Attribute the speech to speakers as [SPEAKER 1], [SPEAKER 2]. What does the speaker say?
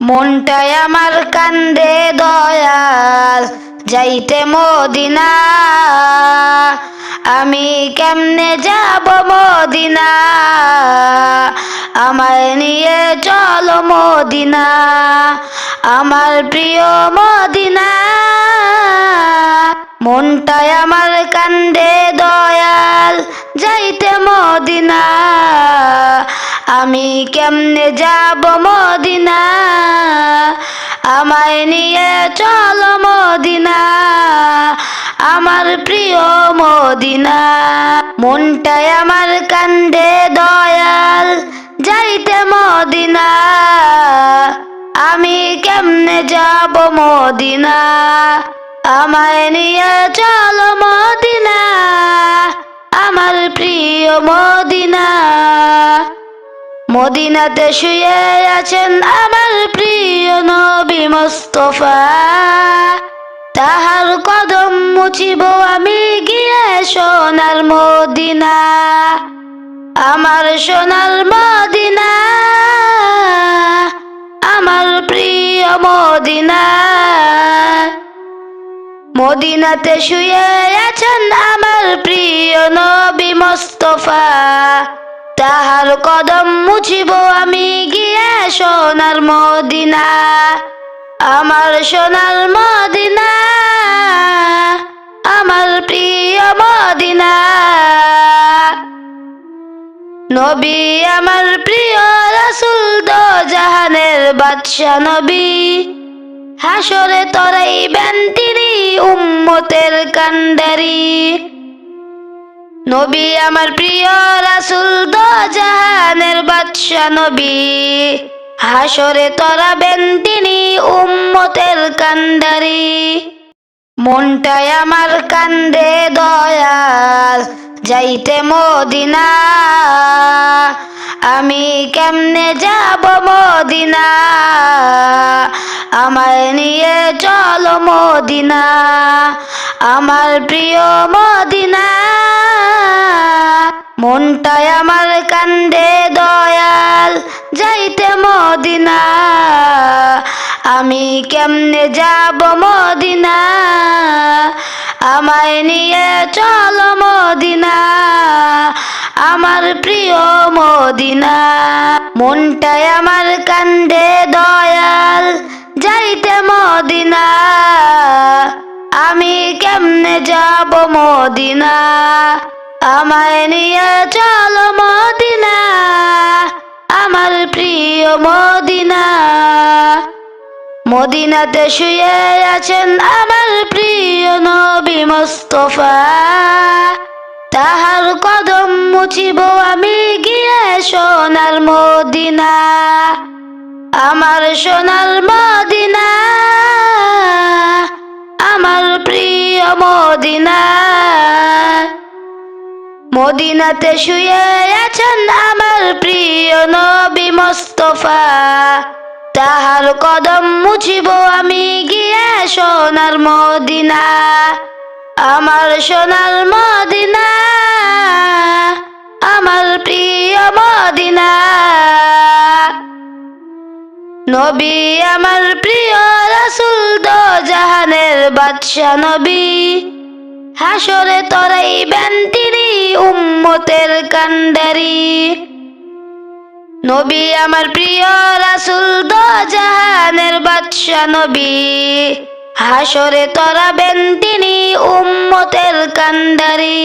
[SPEAKER 1] মনটাই আমার কান্দে দয়াল, যাইতে মদিনা। আমি কেমনে যাব মদিনা? আমায় নিয়ে চলো মদিনা, আমার প্রিয় মদিনা। মনটাই আমার কান্দে দয়াল, যাইতে মদিনা। আমি কেমনে যাব মদিনা? চলো মদিনা, আমার প্রিয় মদিনা। মনটাই আমার কান্দে দয়াল, যাইতে মদিনা। আমি কেমনে যাব মদিনা? আমায় নিয়ে চলো মদিনা, আমার প্রিয় মদিনা। মদিনাতে শুয়ে আছেন আমার প্রিয় নবী। মোস্তফা। তাহার কদম মুছিব আমি গিয়ে সোনার মদিনা। আমার সোনার মদিনা, আমার প্রিয় মদিনা। মদিনাতে শুয়ে আছেন আমার প্রিয় নবী মোস্তফা। তাহার কদম মুছিব আমি গিয়ে সোনার মদিনা। আমার সোনার মদিনা, আমার প্রিয় মদিনা। নবী, আমার প্রিয় রাসুল দো জাহানের বাদশা নবী। হাসরে তরাই তিনি উম্মতের কান্ডারি। নবী, আমার প্রিয় রাসুল দো জাহানের বাদশা নবী। হাসরে তরাবেন তিনি উম্মতের কান্দারি। মনটাই আমার কান্দে দয়াল, যাইতে মদিনা। আমি কেমনে যাব মদিনা? আমায় নিয়ে চলো মদিনা। আমার প্রিয় মদিনা। মনটাই আমার কান্দে মদিনা। আমি কেমনে যাব মদিনা? আমায় নিয়ে চলো মদিনা। আমার প্রিয় মদিনা। মনটাই আমার কান্দে দয়াল, যাইতে মদিনা। আমি কেমনে যাব মদিনা? আমায় নিয়ে চলো মদিনা। আমার প্রিয় মদিনা। মদিনাতে শুয়ে আছেন আমার প্রিয় নবী মোস্তফা। তাহার কদম মুছিব আমি গিয়ে সোনার মদিনা। আমার সোনার মদিনা, আমার প্রিয় মদিনা। মদিনাতে শুয়ে আছেন আমার প্রিয় নবী মোস্তফা। তাহার কদম মুছিব আমি গিয়ে সোনার মদিনা, আমার সোনার মদিনা, আমার প্রিয় মদিনা। নবী, আমার প্রিয় রাসুল দো জাহানের বাদশা নবী। হাসরে তরাইবেন তিনি কান্ডারি নবী আমার প্রিয় রাসুল দো জাহানের বাদশা নবী। হাসরে তরাবেন তিনি উম্মতের কান্ডারি